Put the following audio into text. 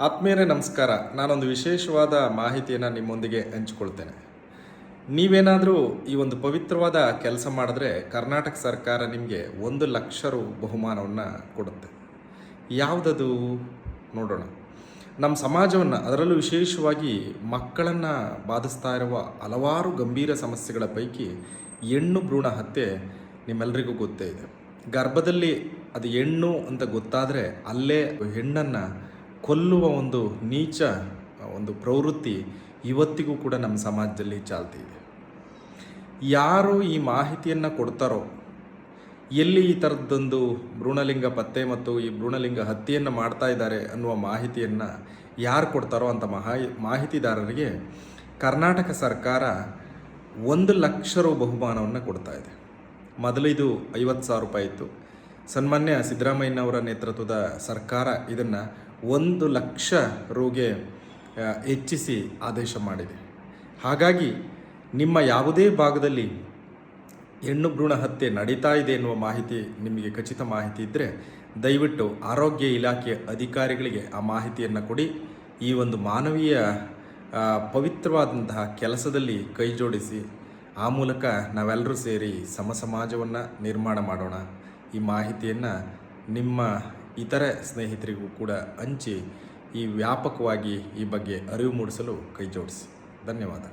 ಆತ್ಮೀಯರೇ, ನಮಸ್ಕಾರ. ನಾನೊಂದು ವಿಶೇಷವಾದ ಮಾಹಿತಿಯನ್ನು ನಿಮ್ಮೊಂದಿಗೆ ಹಂಚಿಕೊಳ್ತೇನೆ. ನೀವೇನಾದರೂ ಈ ಒಂದು ಪವಿತ್ರವಾದ ಕೆಲಸ ಮಾಡಿದ್ರೆ ಕರ್ನಾಟಕ ಸರ್ಕಾರ ನಿಮಗೆ ಒಂದು ಲಕ್ಷ ರು ಬಹುಮಾನವನ್ನು ಕೊಡುತ್ತೆ. ಯಾವುದದು? ನೋಡೋಣ. ನಮ್ಮ ಸಮಾಜವನ್ನು, ಅದರಲ್ಲೂ ವಿಶೇಷವಾಗಿ ಮಕ್ಕಳನ್ನು ಬಾಧಿಸ್ತಾ ಇರುವ ಹಲವಾರು ಗಂಭೀರ ಸಮಸ್ಯೆಗಳ ಪೈಕಿ ಹೆಣ್ಣು ಭ್ರೂಣ ಹತ್ಯೆ ನಿಮ್ಮೆಲ್ಲರಿಗೂ ಗೊತ್ತೇ ಇದೆ. ಗರ್ಭದಲ್ಲಿ ಅದು ಹೆಣ್ಣು ಅಂತ ಗೊತ್ತಾದರೆ ಅಲ್ಲೇ ಹೆಣ್ಣನ್ನು ಕೊಲ್ಲುವ ಒಂದು ನೀಚ ಒಂದು ಪ್ರವೃತ್ತಿ ಇವತ್ತಿಗೂ ಕೂಡ ನಮ್ಮ ಸಮಾಜದಲ್ಲಿ ಚಾಲ್ತಿ ಇದೆ. ಯಾರು ಈ ಮಾಹಿತಿಯನ್ನು ಕೊಡ್ತಾರೋ, ಎಲ್ಲಿ ಈ ಥರದ್ದೊಂದು ಭ್ರೂಣಲಿಂಗ ಪತ್ತೆ ಮತ್ತು ಈ ಭ್ರೂಣಲಿಂಗ ಹತ್ಯೆಯನ್ನು ಮಾಡ್ತಾ ಇದ್ದಾರೆ ಅನ್ನುವ ಮಾಹಿತಿಯನ್ನು ಯಾರು ಕೊಡ್ತಾರೋ ಅಂತ ಮಹಾ, ಮಾಹಿತಿದಾರರಿಗೆ ಕರ್ನಾಟಕ ಸರ್ಕಾರ ಒಂದು ಲಕ್ಷ ರು ಬಹುಮಾನವನ್ನು ಕೊಡ್ತಾ ಇದೆ. ಮೊದಲು ಇದು ಐವತ್ತು ಸಾವಿರ ರೂಪಾಯಿ ಇತ್ತು. ಸನ್ಮಾನ್ಯ ಸಿದ್ದರಾಮಯ್ಯನವರ ನೇತೃತ್ವದ ಸರ್ಕಾರ ಇದನ್ನು ಒಂದು ಲಕ್ಷ ರುಗೆ ಹೆಚ್ಚಿಸಿ ಆದೇಶ ಮಾಡಿದೆ. ಹಾಗಾಗಿ ನಿಮ್ಮ ಯಾವುದೇ ಭಾಗದಲ್ಲಿ ಹೆಣ್ಣು ಭ್ರೂಣ ಹತ್ಯೆ ನಡೀತಾ ಇದೆ ಎನ್ನುವ ಮಾಹಿತಿ ನಿಮಗೆ ಖಚಿತ ಮಾಹಿತಿ ಇದ್ದರೆ ದಯವಿಟ್ಟು ಆರೋಗ್ಯ ಇಲಾಖೆ ಅಧಿಕಾರಿಗಳಿಗೆ ಆ ಮಾಹಿತಿಯನ್ನು ಕೊಡಿ. ಈ ಒಂದು ಮಾನವೀಯ ಪವಿತ್ರವಾದಂತಹ ಕೆಲಸದಲ್ಲಿ ಕೈ ಜೋಡಿಸಿ ಆ ಮೂಲಕ ನಾವೆಲ್ಲರೂ ಸೇರಿ ಸಮ ಸಮಾಜವನ್ನು ನಿರ್ಮಾಣ ಮಾಡೋಣ. ಈ ಮಾಹಿತಿಯನ್ನು ನಿಮ್ಮ ಇತರ ಸ್ನೇಹಿತರಿಗೂ ಕೂಡ ಹಂಚಿ ಈ ವ್ಯಾಪಕವಾಗಿ ಈ ಬಗ್ಗೆ ಅರಿವು ಮೂಡಿಸಲು ಕೈ ಜೋಡಿಸಿ. ಧನ್ಯವಾದ.